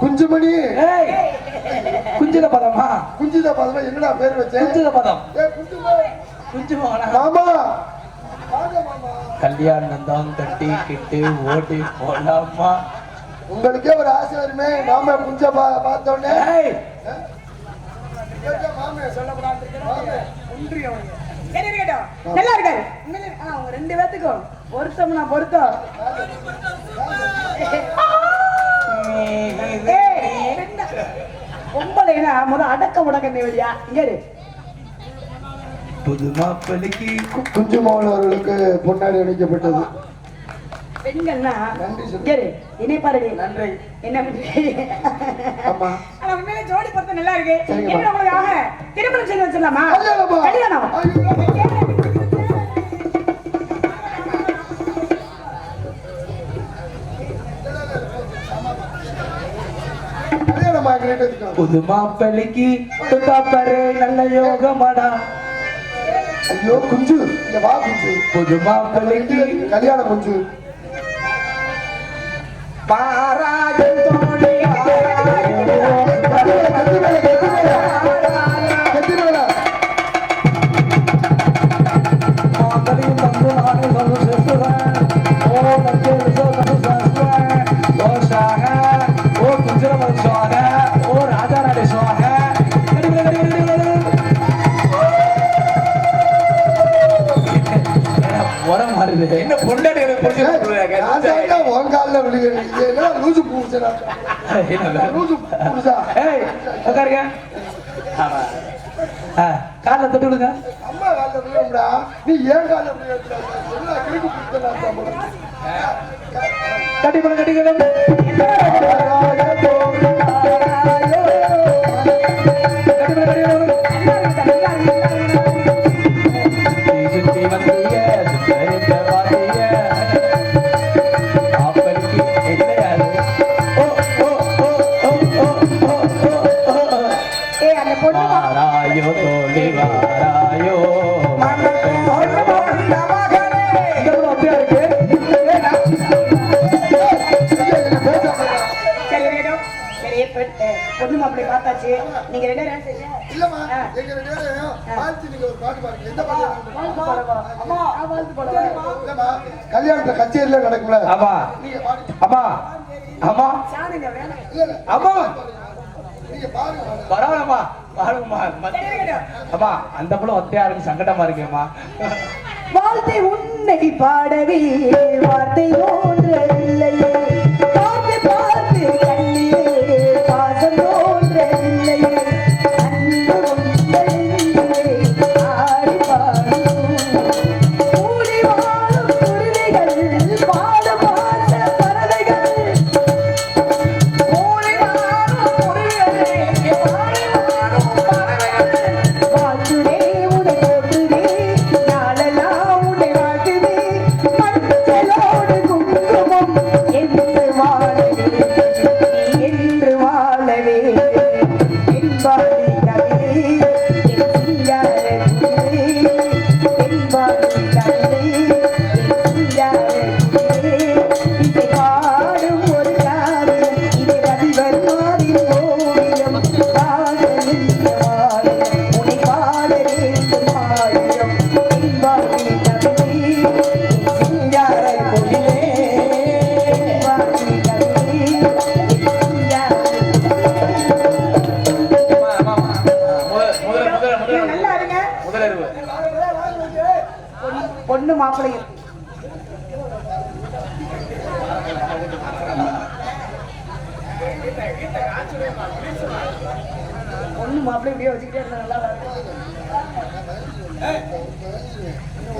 குஞ்சுமணி. ஏய் குஞ்சித பதமா குஞ்சித பதமா என்னடா பேர் வச்சேன் குஞ்சித பதம். ஏய், குஞ்சுமா. குஞ்சு மகனா மாமா. கல்யாணம் தான் கட்டி கிட்டு ஓடி போலாமா? உங்களுக்கே ஒரு ஆசை வருமே மாமா குஞ்ச பா பார்த்த உடனே ஏய் கேட்டா மாமே மாமே. சரி, இருக்கட்டும். நல்லா இருக்காரு ரெண்டு பேத்துக்கும் பொருத்தம். நான் பொருத்தம். பொம்பளைனா முத அடக்க முடக்க வழியா இங்க. புது மாப்பிள்ளைக்கு கு- குஞ்சு மோகன் அவர்களுக்கு பொன்னாடி அணிக்கப்பட்டது. பெண்கள்னா. இங்க இரு. இணைப்பாருடி நன்றி. என்ன ஆனா உண்மையிலே ஜோடி பொருத்தம் நல்லா இருக்கு. என்ன உங்களுக்கு திருமணம் செய்து வச்சிடலாமா? கல்யாணமா? புது மாப்பிள்ளைக்கு துட்டாப்பரு நல்ல யோகமாடா. ஐயோ குஞ்சு. வா குஞ்சு. புது மாப்பிள்ளைக்கு கல்யாணம் குஞ்சு. பாராஜன் என்னடா லூசு பூசடா. லூசு பூசா. ஏய் உட்காருங்க கால்ல தொட்டு விடுங்க அம்மா கால்ல விழுகிறோம்டா. நீ ஏன் கால்ல? என்ன தம்பி. கட்டி பண்ண கட்டிக்கலாம் பார்த்தாச்சு நீங்க ரெண்டு செய்யுங்க? இல்லம்மா. எங்க ரெண்டு பேரையும் வாழ்த்து நீங்க ஒரு பாட்டு பாடுங்க. எந்த பாட்டு கல்யாணத்துல கச்சேரியில நடக்கும்ல? ஆமா. அம்மா நீங்க பாருங்க பரவாயில்லம்மா. பாருங்கம்மா. அம்மா அந்த படம் ஒத்தையா இருக்கு சங்கடமா இருக்கேம்மா. வாழ்த்தை உன்னை பாடவே வார்த்தை பொண்ணு மாப்பிள்ளைங்க பொண்ணு மாப்பிள்ளை இப்படியே வச்சுக்கிட்டே இருந்தா நல்லா.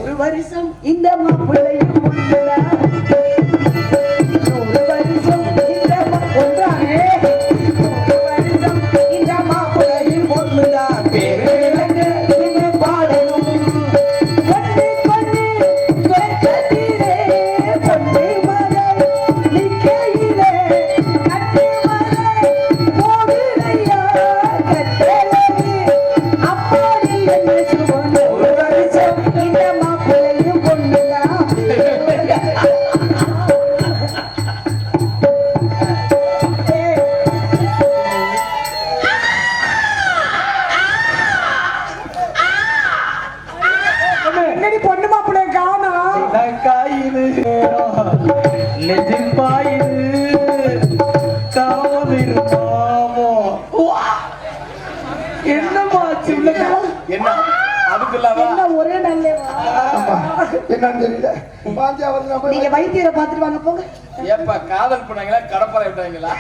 ஒரு வருஷம் இந்த மாப்பிள்ளையும் லெஜிப்பாயிரு தாமதிருமாமோ என்னம்மா சில்லக்கா என்ன ஒரே நல்லவா ஆமா. என்னன்னு தெரியல. நம்ம நீங்க வைத்தியரை பார்த்துட்டு வாங்க போங்க. ஏப்பா காதல் பண்ணாங்களா கடப்பறை விட்டாங்களா?